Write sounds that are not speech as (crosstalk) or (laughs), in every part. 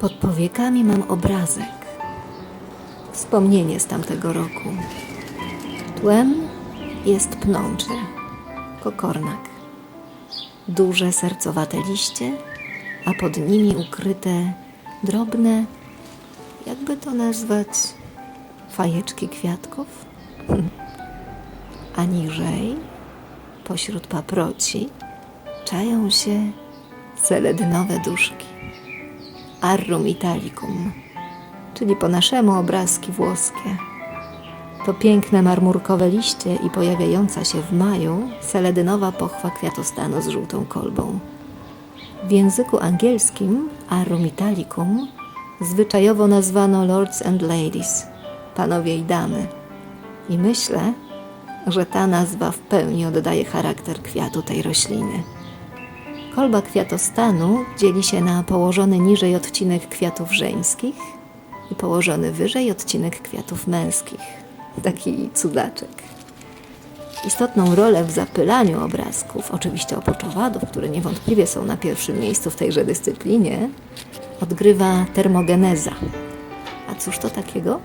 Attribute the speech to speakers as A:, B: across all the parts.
A: Pod powiekami mam obrazek. Wspomnienie z tamtego roku. Tłem jest pnącze, kokornak. Duże sercowate liście, a pod nimi ukryte drobne, jakby to nazwać, fajeczki kwiatków. (laughs) A niżej, pośród paproci, czają się seledynowe duszki. Arrum italicum, czyli po naszemu obrazki włoskie. To piękne marmurkowe liście i pojawiająca się w maju seledynowa pochwa kwiatostanu z żółtą kolbą. W języku angielskim Arrum italicum zwyczajowo nazwano lords and ladies, panowie i damy. I myślę, że ta nazwa w pełni oddaje charakter kwiatu tej rośliny. Kolba kwiatostanu dzieli się na położony niżej odcinek kwiatów żeńskich i położony wyżej odcinek kwiatów męskich. Taki cudaczek. Istotną rolę w zapylaniu obrazków, oczywiście oprócz owadów, które niewątpliwie są na pierwszym miejscu w tejże dyscyplinie, odgrywa termogeneza. A cóż to takiego?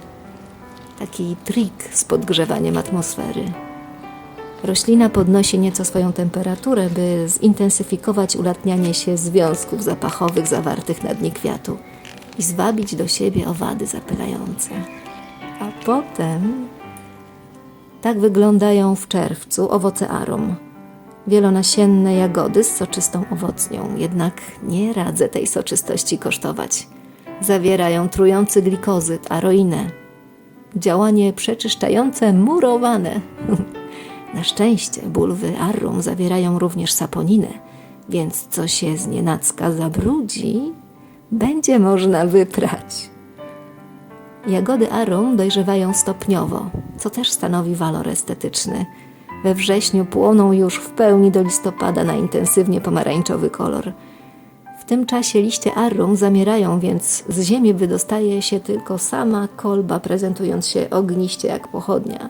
A: Taki trik z podgrzewaniem atmosfery. Roślina podnosi nieco swoją temperaturę, by zintensyfikować ulatnianie się związków zapachowych zawartych na dnie kwiatu i zwabić do siebie owady zapylające. A potem tak wyglądają w czerwcu owoce arom. Wielonasienne jagody z soczystą owocnią, jednak nie radzę tej soczystości kosztować. Zawierają trujący glikozyt, aroinę. Działanie przeczyszczające murowane. Na szczęście bulwy arrum zawierają również saponinę, więc co się z nienacka zabrudzi, będzie można wyprać. Jagody arum dojrzewają stopniowo, co też stanowi walor estetyczny. We wrześniu płoną już w pełni do listopada na intensywnie pomarańczowy kolor. W tym czasie liście arum zamierają, więc z ziemi wydostaje się tylko sama kolba, prezentując się ogniście jak pochodnia.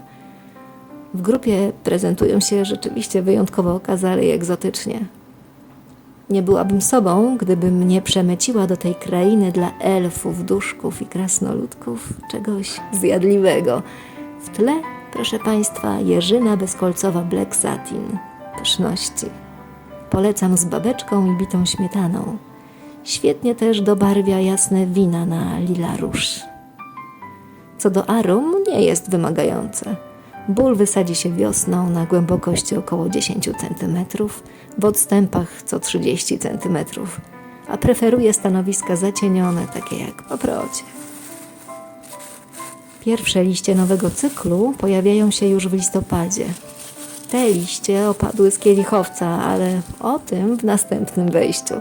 A: W grupie prezentują się rzeczywiście wyjątkowo okazale i egzotycznie. Nie byłabym sobą, gdybym nie przemyciła do tej krainy dla elfów, duszków i krasnoludków czegoś zjadliwego. W tle, proszę Państwa, jeżyna bezkolcowa Black Satin. Pyszności. Polecam z babeczką i bitą śmietaną. Świetnie też dobarwia jasne wina na lila róż. Co do arum, nie jest wymagające. Ból wysadzi się wiosną na głębokości około 10 cm, w odstępach co 30 cm, a preferuje stanowiska zacienione, takie jak paprocie. Pierwsze liście nowego cyklu pojawiają się już w listopadzie. Te liście opadły z kielichowca, ale o tym w następnym wejściu.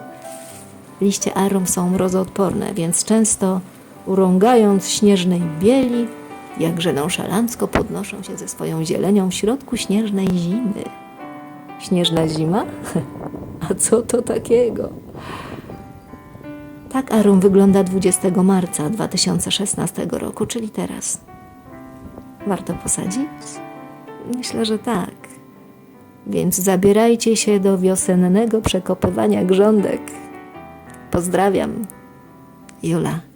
A: Liście arum są mrozoodporne, więc często urągając śnieżnej bieli, jakże nonszalancko podnoszą się ze swoją zielenią w środku śnieżnej zimy. Śnieżna zima? (laughs) A co to takiego? Tak arum wygląda 20 marca 2016 roku, czyli teraz. Warto posadzić? Myślę, że tak. Więc zabierajcie się do wiosennego przekopywania grządek. Pozdrawiam. Jula.